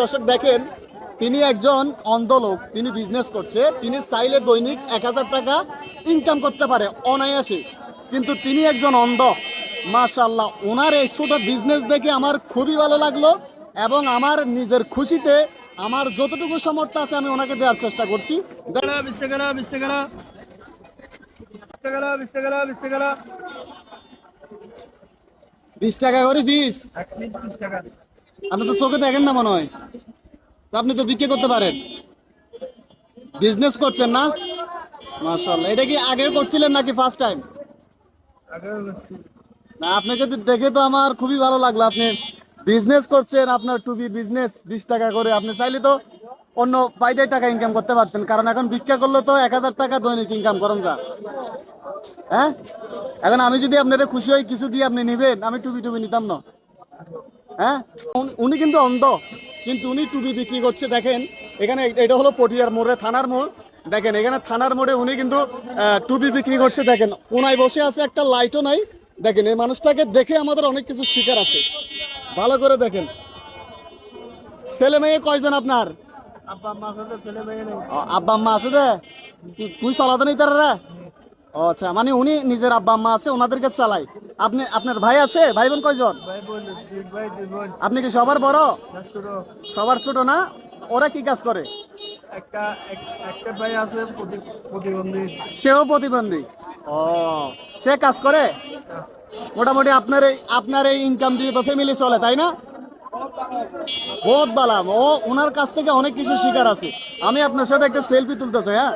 দর্শক দেখেন তিনি একজন অন্ধ লোক তিনি বিজনেস করছে তিনি চাইলে দৈনিক এক হাজার টাকা ইনকাম করতে পারে অনায়াসে। কিন্তু তিনি একজন অন্ধ। মাশাল্লাহ ওনার এই ছোট বিজনেস দেখে আমার খুবই ভালো লাগল এবং আমার নিজের খুশিতে আমার যতটুকু সামর্থ্য আছে আমি ওনাকে দেওয়ার চেষ্টা করছি। বিশ টাকা বিশ করে ফিস এক মিনিট বিশ টাকা। আপনি তো চোখে দেখেন না মনে হয়। আপনি তো বিক্রি করতে পারেন। বিজনেস করছেন না? মাশাল্লাহ এটা কি আগে করছিলেন নাকি ফার্স্ট টাইম না, আপনাকে দেখে তো আমার খুবই ভালো লাগল। আপনি বিজনেস করছেন, আপনার টুবি বিজনেস বিশ টাকা করে। আপনি চাইলে তো অন্য ফায়দায় টাকা ইনকাম করতে পারতেন। কারণ এখন ভিক্ষা করলে তো এক হাজার টাকা দৈনিক ইনকাম করেন যা। হ্যাঁ? এখন আমি যদি আপনারা খুশি হই, কিছু দিয়ে আপনি নেবেন, আমি টুবি টুবি নিতাম না। হ্যাঁ? উনি- কিন্তু অন্ধ। কিন্তু উনি টুপি বিক্রি করছে দেখেন। এখানে এটা হলো পটিয়ার মোড়ে থানার মোড়। দেখেন এখানে থানার মোড়ে উনি কিন্তু টুপি বিক্রি করছে দেখেন। কোনায় বসে আছে একটা লাইটও নাই। দেখেন এই মানুষটাকে দেখে আমাদের অনেক কিছু শিকার আছে। ভালো করে দেখেন। ছেলে মেয়ে কয়জন আপনার? আব্বা আম্মা আছে দে। তুই- চালাতে নেই তারা ও আচ্ছা মানে উনি নিজের আব্বা আম্মা আছে ওনাদেরকে চালাই আপনি আপনার ভাই আছে? ভাই বোন কয়জন? আপনি কি সবার বড়? সবার ছোট না? ওরা কি কাজ করে? একটা একটা ভাই আছে প্রতিবন্ধী। সেও প্রতিবন্ধী। ও সে কাজ করে? মোটামুটি আপনার এই আপনার এই ইনকাম দিয়ে তো ফ্যামিলি চলে তাই না? বহুত বালাম ও ওনার কাছ থেকে অনেক কিছু শিকার আছে। আমি আপনার সাথে একটা সেলফি তুলতে চাই হ্যাঁ?